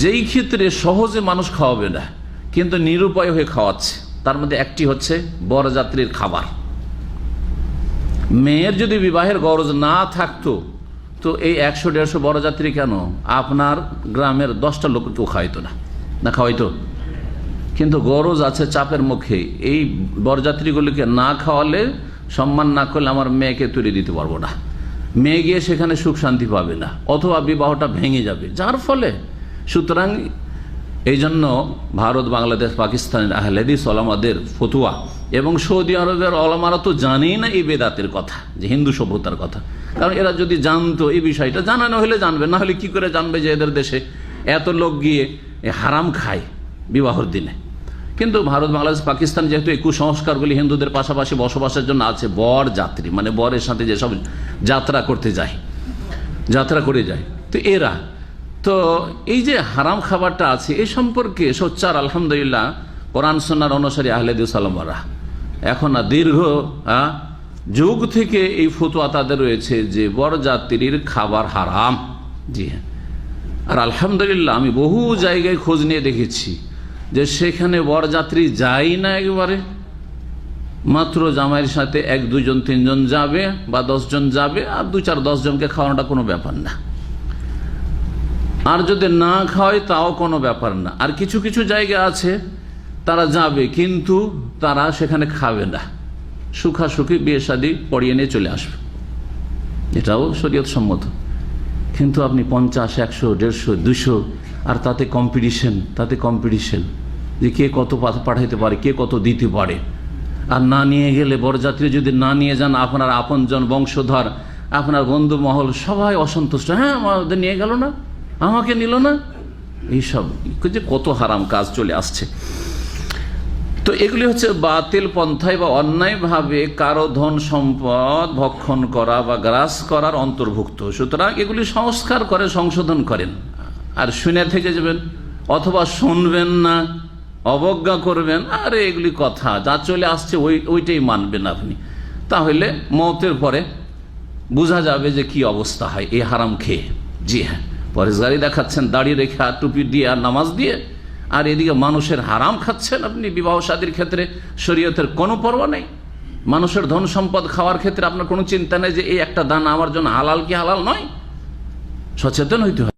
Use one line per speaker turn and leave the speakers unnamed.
যেই ক্ষেত্রে সহজে মানুষ খাওয়াবে না, কিন্তু নিরুপায় হয়ে খাওয়াচ্ছে, তার মধ্যে একটি হচ্ছে বরযাত্রীর খাবার। মেয়ের যদি বিবাহের গরজ না থাকতো, তো এই একশো, দেড়শো বরযাত্রী কেন? আপনার গ্রামের দশটা লোক তো খাওয়াইতো না। না খাওয়াইতো? কিন্তু গরজ আছে চাপের মুখে। এই বরযাত্রীগুলিকে না খাওয়ালে সম্মান না করলে আমার মেয়েকে তুলে দিতে পারব না। মেয়ে গিয়ে সেখানে সুখ শান্তি পাবে না, অথবা বিবাহটা ভেঙে যাবে। যার ফলে সুতরাং এই জন্য ভারত, বাংলাদেশ, পাকিস্তানের আহলেদিস ওলামাদের ফতুয়া এবং সৌদি আরবের ওলামারা তো জানেই না এই বেদাতের কথা, যে হিন্দু সভ্যতার কথা। কারণ এরা যদি জানতো এই বিষয়টা, জানানো হলে জানবে, না হলে কি করে জানবে যে এদের দেশে এত লোক গিয়ে হারাম খায় বিবাহর দিনে। কিন্তু ভারত, বাংলাদেশ, পাকিস্তান যেহেতু এই কুসংস্কারগুলি হিন্দুদের পাশাপাশি বসবাসের জন্য আছে, বর যাত্রী মানে বরের সাথে যেসব যাত্রা করতে যায়, যাত্রা করে যায়, তো এরা তো এই যে হারাম খাবারটা আছে, এ সম্পর্কে সোচ্চার, আলহামদুলিল্লাহ, কোরআন সন্ন্যার অনুসারী আহলেদুসালামারা এখন না দীর্ঘ যুগ থেকে এই ফতুয়া তাদের রয়েছে যে বরযাত্রীর খাবার হারাম। জি হ্যাঁ। আর আলহামদুলিল্লাহ, আমি বহু জায়গায় খোঁজ নিয়ে দেখেছি যে সেখানে বরযাত্রী যায় না একবারে। মাত্র জামাইয়ের সাথে এক দুজন তিনজন যাবে বা দশজন যাবে, আর দু চার, দশজনকে খাওয়ানোটা কোনো ব্যাপার না। আর যদি না খাওয়ায় তাও কোনো ব্যাপার না। আর কিছু কিছু জায়গা আছে, তারা যাবে, কিন্তু তারা সেখানে খাবে না। সুখাসুখি বিয়ে শাদি পড়িয়ে নিয়ে চলে আসবে। এটাও শরীয়ত সম্মত। কিন্তু আপনি পঞ্চাশ, একশো, দেড়শো দুশো আর তাতে কম্পিটিশন তাতে কম্পিটিশন যে কে কত পাঠাইতে পারে, কে কত দিতে পারে। আর না নিয়ে গেলে বরযাত্রী যদি না নিয়ে যান, আপনার আপনজন বংশধর, আপনার বন্ধু মহল সবাই অসন্তুষ্ট। হ্যাঁ আমাদের নিয়ে গেল না। আমাকে নিল না? এইসব। যে কত হারাম কাজ চলে আসছে। তো এগুলি হচ্ছে বাতিল পন্থায় বা অন্যায়ভাবে কারও ধন সম্পদ ভক্ষণ করা বা গ্রাস করার অন্তর্ভুক্ত। সুতরাং এগুলি সংস্কার করে, সংশোধন করেন। আর শুনে থেকে যাবেন অথবা শুনবেন না, অবজ্ঞা করবেন, আরে এগুলি কথা, যা চলে আসছে ওই, ওইটাই মানবেন আপনি। তাহলে মতের পরে বোঝা যাবে যে কি অবস্থা হয় এই হারাম খেয়ে। জি হ্যাঁ। পরেশগারি দেখাচ্ছেন দাঁড়িয়ে রেখে আর টুপি দিয়ে আর নামাজ দিয়ে। আর এদিকে মানুষের হারাম খাচ্ছেন আপনি বিবাহ সাদীর ক্ষেত্রে, শরীয়তের কোনো পর্ব নেই। মানুষের ধন সম্পদ খাওয়ার ক্ষেত্রে আপনার কোনো চিন্তা নেই যে, এই একটা দান আমার জন্য হালাল কি হালাল নয়? সচেতন হইতে হবে।